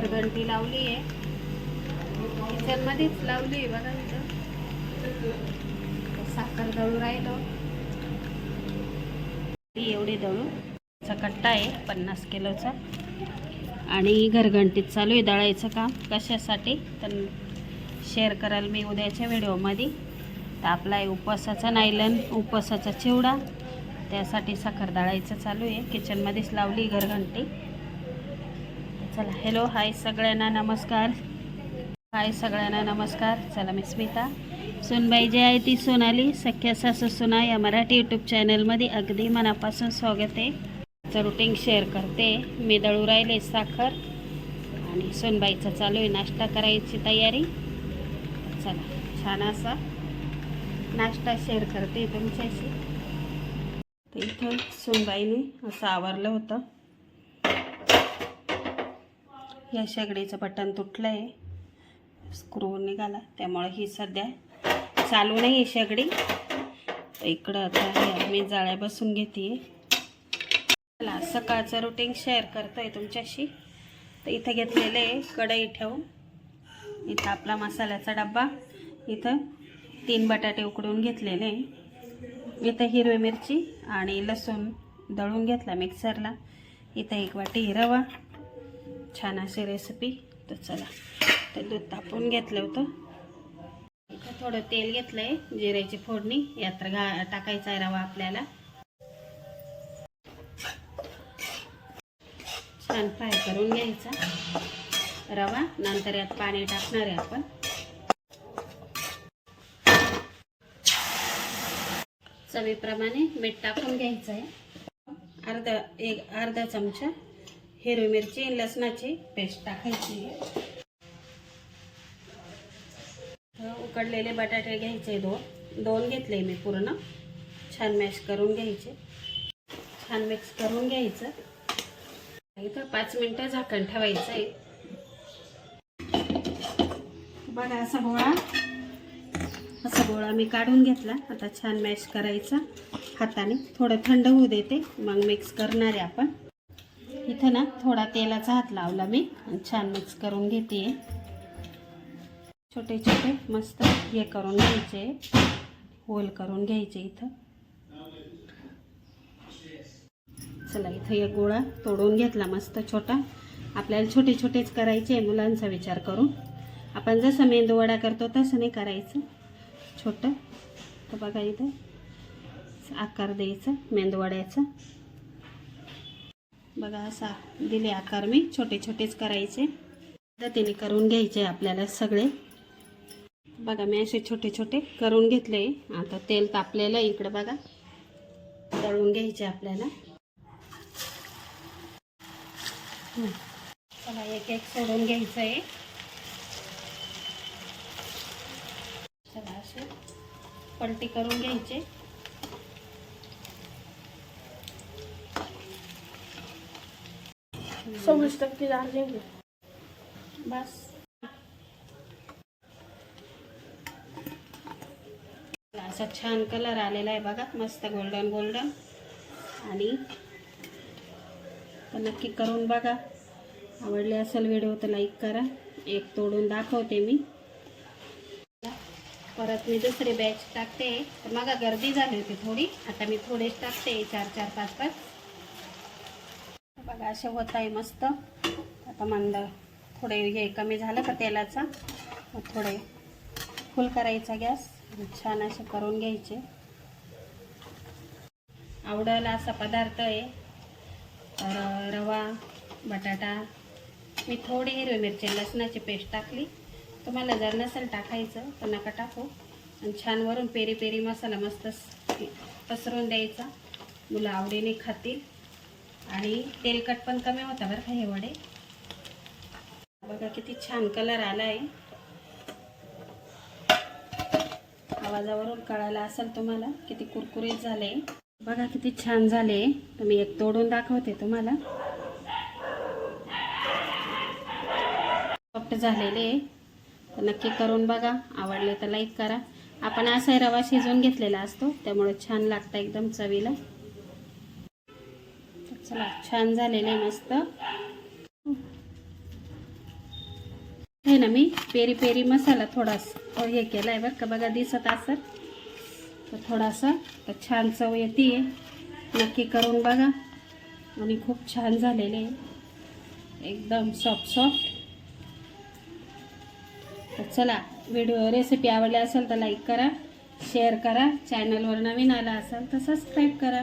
घरघंटी लावली आहे. किचनमध्येच लावली आहे बघा इथं. साखर दळू राहिलो. एवढी दळू कट्टा आहे पन्नास किलोचा. आणि घरघंटीत चालू आहे दळायचं काम. कशासाठी? तर शेअर कराल मी उद्याच्या व्हिडिओमध्ये तर आपला आहे उपवासाचा नायलन उपवासाचा चिवडा. त्यासाठी साखर दळायचं चालू आहे. किचनमध्येच लावली घरघंटी. चला हॅलो हाय सगळ्यांना नमस्कार. हाय सगळ्यांना नमस्कार. चला मी स्मिता. सुनबाई जी आहे ती सोनाली. सख्या सासू सुना या मराठी यूट्यूब चॅनलमध्ये अगदी मनापासून स्वागत आहे. चं रुटीन शेअर करते. मी दळू राहिले साखर आणि सोनबाईचा चालू आहे नाश्ता करायची तयारी. चला छान असा नाश्ता शेअर करते तुमच्याशी. तर इथं सोनबाईने असं आवरलं होतं. या शेगडीचं बटन तुटलं आहे स्क्रू निघाला. त्यामुळे ही सध्या चालू नाही आहे शेगडी. तर इकडं आता हे मी जाळ्या बसून घेते चला सकाळचं रुटीन शेअर करतो आहे तुमच्याशी. तर इथं घेतलेलं आहे कढई ठेवून. इथं आपला मसाल्याचा डब्बा. इथं तीन बटाटे उकडून घेतलेले इथं हिरवी मिरची आणि लसूण दळून घेतला मिक्सरला इथं एक वाटी रवा छान अशी रेसिपी तर चला तर दूध तापून घेतलं होतं. इथं थोडं तेल घेतलं आहे जिऱ्याची फोडणी. यात घा टाकायचा आहे रवा आपल्याला. छान फ्राय करून घ्यायचा रवा. नंतर यात पाणी टाकणार आहे आपण. चवीप्रमाणे मीठ टाकून घ्यायचं आहे. अर्धा एक अर्धा चमचा हिरवी मिरची आणि लसणाची पेस्ट टाकायची. आहे उकडलेले बटाटे घ्यायचे दोन. दोन घेतले मी पूर्ण. छान मॅश करून घ्यायचे. छान मिक्स करून घ्यायचं. इथं पाच मिनटं झाकण ठेवायचं आहे बघा असा गोळा. असा गोळा मी काढून घेतला. आता छान मॅश करायचा. हाताने थोडं थंड होऊ देते. मग मिक्स करणार आहे आपण. इथं ना थोडा तेलाचा हात लावला मी. आणि छान मिक्स करून घेते. छोटे छोटे मस्त हे करून घ्यायचे. होल करून घ्यायचे इथं. चला इथं एक गोळा तोडून घेतला मस्त छोटा. आपल्याला छोटे छोटेच करायचे मुलांचा विचार करून. आपण जसं मेंदू वडा करतो तसं नाही करायचं. छोटं. तर बघा इथं आकार द्यायचा मेंदूवड्याचं बघा असा दिले आकार मी. छोटे छोटेच करायचे. पद्धतीने करून घ्यायचे आपल्याला सगळे. बघा मी असे छोटे छोटे करून घेतले. आता तेल तापलेलं आहे इकडं बघा. तळून घ्यायचे आपल्याला. हं. चला एक एक सोडून घ्यायचं आहे. चला असे पलटी करून घ्यायचे. सव्वीस टक्के चार्जिंग बस. असा छान कलर आलेला आहे बघा. मस्त गोल्डन गोल्डन आणि नक्की करून बघा. आवडले असेल व्हिडिओ तर लाईक करा. एक तोडून दाखवते मी. परत मी दुसरी बॅच टाकते. तर मग गर्दी झाली होती थोडी. आता मी थोडेच टाकते. चार चार पाच पाच. बघा असे होत आहे मस्त. आता मंद थोडे हे कमी झालं का तेलाचा? मग थोडे फुल करायचा गॅस. छान असे करून घ्यायचे. आवडायला असा पदार्थ आहे. तर रवा बटाटा मी थोडी हिरवी मिरची लसणाची पेस्ट टाकली. तुम्हाला जर नसेल टाकायचं तर नका टाकू. आणि छान वरून पेरी पेरी मसाला मस्त पसरून द्यायचा. मुलं आवडीने खातील. आणि तेलकट पण कमी होता बरं का हे वडे. बघा किती छान कलर आला आहे आवाजावरून कळायला असेल तुम्हाला किती कुरकुरीत झाले. बघा किती छान झाले. तर मी एक तोडून दाखवते तुम्हाला. सॉफ्ट झालेले. तर नक्की करून बघा. आवडले तर लाईक करा. आपण असा रवा शिजवून घेतलेला असतो त्यामुळे छान लागतं एकदम चवीला. चला छान झालेले मस्त. आहे ना मी पेरी पेरी मसाला थोडासा हे केला आहे बरं का बघा दिसत असत तर थोडासा तर छान चव येते नक्की करून बघा. आणि खूप छान झालेले आहे. एकदम सॉफ्ट सॉफ्ट तर चला व्हिडिओ रेसिपी आवडली असेल तर लाईक करा शेअर करा. चॅनलवर नवीन आला असाल तर सबस्क्राईब करा.